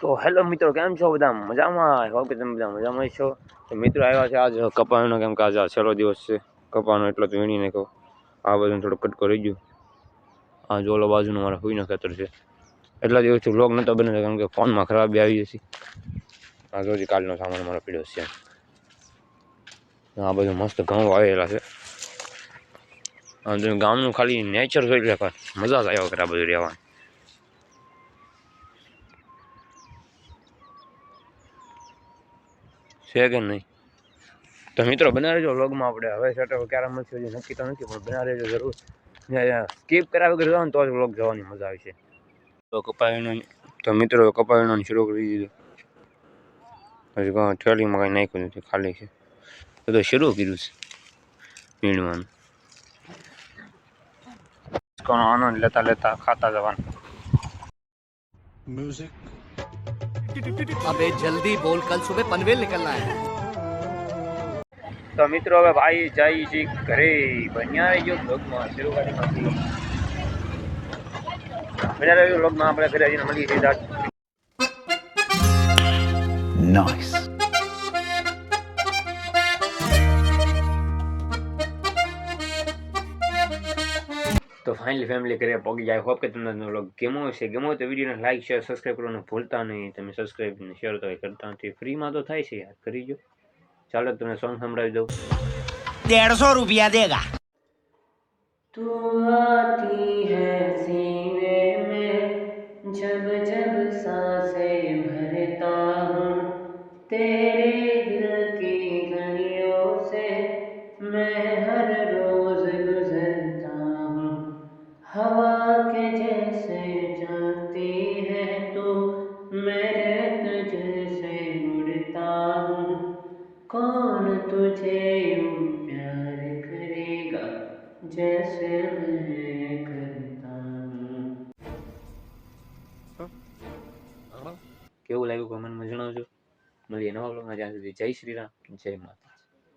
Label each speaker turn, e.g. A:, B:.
A: તો હેલો મિત્રો, કેમ છો બધા? મજામાં? હોપ કે તમે બધા મજામાં છો. તો મિત્રો આવ્યા છે આજ કપાવાનો કેમ કે આજે છેલ્લો દિવસ છે. કપાણો એટલો તો વીણીને કહો આ બધું થોડો કટકો રહી ગયો. આ જોલો બાજુનો મારા હોઈને ખેતર છે. એટલા દિવસથી વ્લોગ નહોતો બને કારણ કે ફોનમાં ખરાબી આવી જશે. આ જોજી કાલનો સામાન મારો પીડ્યો છે. આ બધું મસ્ત ઘઉં વાવેલા છે. ગામનું ખાલી નેચર જોઈ લે પણ મજા જ આવ્યો કરે આ બધું રહેવાની. છે કે નહીં? તો મિત્રો બના રહેજો વ્લોગમાં આપણે. હવે સેટ ક્યારે મળશે હજી નક્કી તો નથી, પણ બના રહેજો જરૂર. સ્કીપ કર્યા વગર જવાનું, તો જ વ્લોગ જવાની મજા આવશે તો કપાવીનો, તો મિત્રો કપાવીનો શરૂ કરી દીધો. હજી કાંઈ થેલીમાં કાંઈ નાખ્યું નથી, ખાલી છે. તો તો શરૂ કર્યું છે પીણવાનું આનંદ લેતા લેતા ખાતા જવાનું
B: music.
C: अबे जल्दी बोल कल सुबह पनवेल निकलना है।
A: तो मित्रों अबे भाई जय जी घरे बढ़िया है जो लोग मासिरो का दिमाग बढ़िया है जो लोग माँ अपने घरे जी
B: नमली सीधा नाइस.
A: તો ફાઇનલી ફેમિલી કરે પગી જાય હોપ કે તમને વ્લોગ ગેમો હશે ગેમો હોય તો વિડીયોને લાઈક શેર સબસ્ક્રાઈબ કરવાનું ભૂલતા નહીં તમે સબસ્ક્રાઈબ ને શેર તો કંઈ કરતા નથી ફ્રીમાં તો થાય છે યાર કરી જો ચાલો તમને સોંગ સંભળાવી દઉં
C: डेढ़ सौ रुपया देगा
A: तू आती है सीने में जब जब सांसें भरता हूँ तेरे उड़ता हूँ कौन तुझे यूं प्यार करेगा जैसे मैं करता हूँ કેવું લાગ્યું કોમેન્ટમાં જણાવજો મળીએ નવા બ્લોગમાં જ્યાં સુધી જય શ્રી રામ જય માતા